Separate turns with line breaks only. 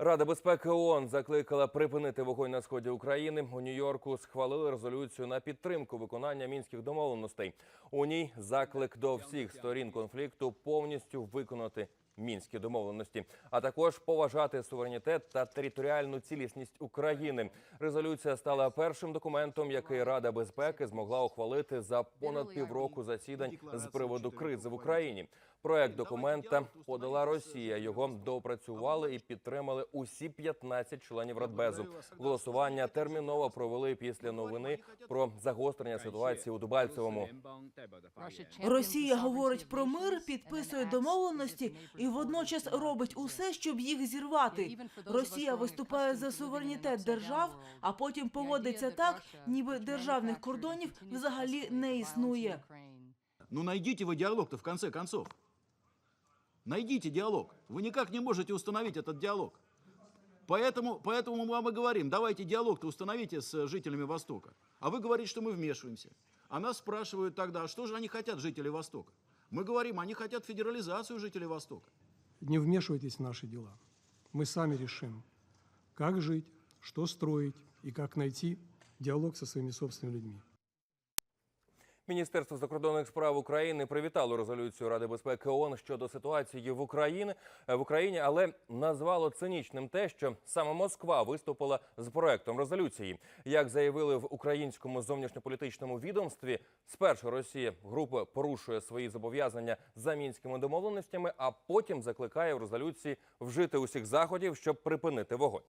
Рада безпеки ООН закликала припинити вогонь на сході України. У Нью-Йорку схвалили резолюцію на підтримку виконання мінських домовленостей. У ній заклик до всіх сторін конфлікту повністю виконати мінські домовленості, а також поважати суверенітет та територіальну цілісність України. Резолюція стала першим документом, який Рада безпеки змогла ухвалити за понад півроку засідань з приводу кризи в Україні. Проект документа подала Росія. Його доопрацювали і підтримали усі 15 членів Радбезу. Голосування терміново провели після новини про загострення ситуації у Дебальцевому.
Росія говорить про мир, підписує домовленості і водночас робить усе, щоб їх зірвати. Росія виступає за суверенітет держав, а потім поводиться так, ніби державних кордонів взагалі не існує.
Ну найдите вы диалог-то в конце концов. Найдите диалог. Вы никак не можете установить этот диалог. Поэтому, поэтому мы вам и говорим, давайте диалог-то установите с жителями Востока. А вы говорите, что мы вмешиваемся. А нас спрашивают тогда, а что же они хотят, жители Востока? Мы говорим, они хотят федерализацию жителей Востока.
Не вмешивайтесь в наши дела. Мы сами решим, как жить, что строить и как найти диалог со своими собственными людьми.
Міністерство закордонних справ України привітало резолюцію Ради безпеки ООН щодо ситуації в Україні в Україні, але назвало цинічним те, що саме Москва виступила з проектом резолюції. Як заявили в українському зовнішньополітичному відомстві, спершу Росія група порушує свої зобов'язання за мінськими домовленостями, а потім закликає в резолюції вжити усіх заходів, щоб припинити вогонь.